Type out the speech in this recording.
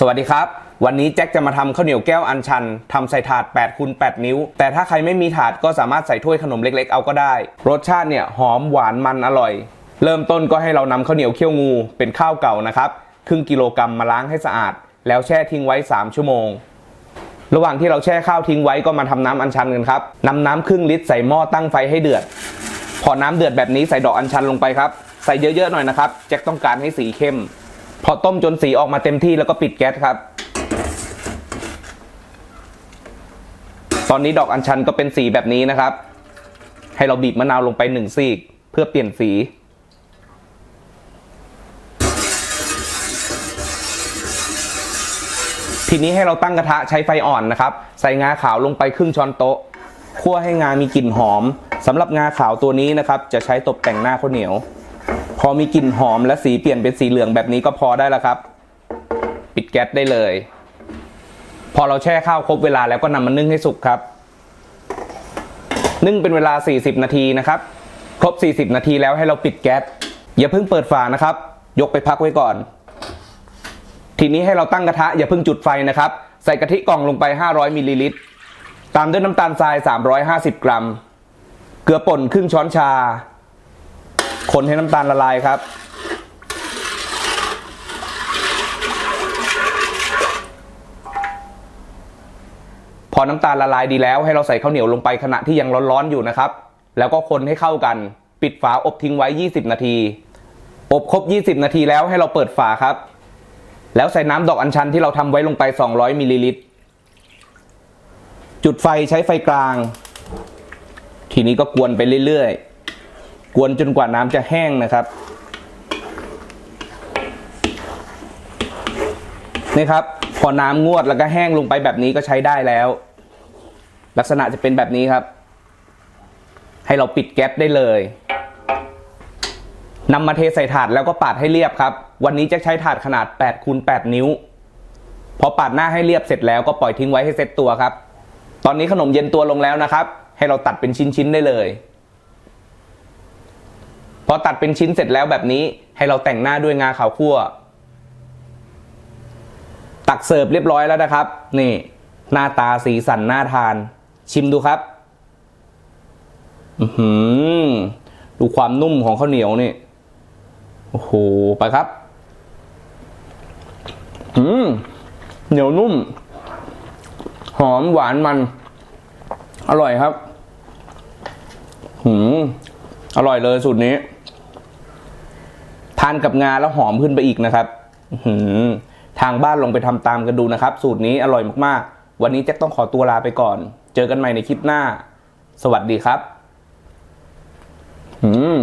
สวัสดีครับ วันนี้แจ็คจะมาทำข้าวเหนียวแก้วอันชันทำใส่ถาด8คูณ8นิ้ว แต่ถ้าใครไม่มีถาดก็สามารถใส่ถ้วยขนมเล็กๆ เอาก็ได้ รสชาติเนี่ยหอมหวานมันอร่อย เริ่มต้นก็ให้เรานำข้าวเหนียวเคี่ยวงูเป็นข้าวเก่านะครับครึ่งกิโลกรัมมาล้างให้สะอาด แล้วแช่ทิ้งไว้ 3 ชั่วโมง ระหว่างที่เราแช่ข้าวทิ้งไว้ก็มาทำน้ำอัญชันกันครับนำน้ำครึ่งลิตรใส่หม้อตั้งไฟให้เดือด พอน้ำเดือดแบบนี้ใส่ดอกอัญชันลงไปครับ ใส่เยอะๆหน่อยนะครับแจ็คต้องการให้สีเข้ม พอต้มจนสีออกมาเต็มที่แล้วก็ปิดแก๊สครับ ตอนนี้ดอกอัญชันก็เป็นสีแบบนี้นะครับ ให้เราบีบมะนาวลงไปหนึ่งซีก เพื่อเปลี่ยนสี ทีนี้ให้เราตั้งกระทะใช้ไฟอ่อนนะครับ ใส่งาขาวลงไปครึ่งช้อนโต๊ะคั่วให้งามีกลิ่นหอมสำหรับงาขาวตัวนี้นะครับ จะใช้ตกแต่งหน้าข้าวเหนียว พอมีกลิ่นหอมและสีเปลี่ยนเป็นสีเหลืองแบบนี้ก็พอได้แล้วครับ ปิดแก๊สได้เลย พอเราแช่ข้าวครบเวลาแล้วก็นำมานึ่งให้สุกครับ นึ่งเป็นเวลา 40 นาทีนะครับ ครบ 40 นาทีแล้วให้เราปิดแก๊สอย่าเพิ่งเปิดฝานะครับ ยกไปพักไว้ก่อน ทีนี้ให้เราตั้งกระทะอย่าเพิ่งจุดไฟนะครับ ใส่กะทิกล่องลงไป 500มิลลิลิตรตามด้วยน้ำตาลทราย 350 กรัม เกลือป่นครึ่งช้อนชา คนให้น้ำตาลละลายครับ พอน้ำตาลละลายดีแล้ว ให้เราใส่ข้าวเหนียวลงไปขณะที่ยังร้อนๆอยู่นะครับ แล้วก็คนให้เข้ากัน ปิดฝาอบทิ้งไว้ 20 นาที อบครบ 20 นาทีแล้วให้เราเปิดฝาครับ แล้วใส่น้ำดอกอัญชันที่เราทำไว้ลงไป 200มิลลิลิตรจุดไฟใช้ไฟกลาง ทีนี้ก็กวนไปเรื่อยๆ กวนจนกว่าน้ำจะแห้งนะครับนี่ครับ พอน้ำงวดแล้วก็แห้งลงไปแบบนี้ก็ใช้ได้แล้ว ลักษณะจะเป็นแบบนี้ครับ ให้เราปิดแก๊สได้เลยนำมาเทใส่ถาดแล้วก็ปาดให้เรียบครับ วันนี้จะใช้ถาดขนาด8คูณ8นิ้ว พอปาดหน้าให้เรียบเสร็จแล้วก็ปล่อยทิ้งไว้ให้เซ็ตตัวครับ ตอนนี้ขนมเย็นตัวลงแล้วนะครับ ให้เราตัดเป็นชิ้นๆได้เลย พอตัดเป็นชิ้นเสร็จแล้วแบบนี้ให้เราแต่งหน้าด้วยงาขาวคั่ว ตักเสิร์ฟเรียบร้อยแล้วนะครับ นี่ หน้าตาสีสันน่าทาน ชิมดูครับ อือหือดูความนุ่มของข้าวเหนียวนี่ โอ้โห ไปครับ อืม เหนียวนุ่ม หอมหวานมัน อร่อยครับหืม อร่อยเลยสูตรนี้ ทานกับงาแล้วหอมขึ้นไปอีกนะครับทางบ้านลองไปทำตามกันดูนะครับ สูตรนี้อร่อยมากๆ วันนี้แจ็คต้องขอตัวลาไปก่อน เจอกันใหม่ในคลิปหน้า สวัสดีครับ อืม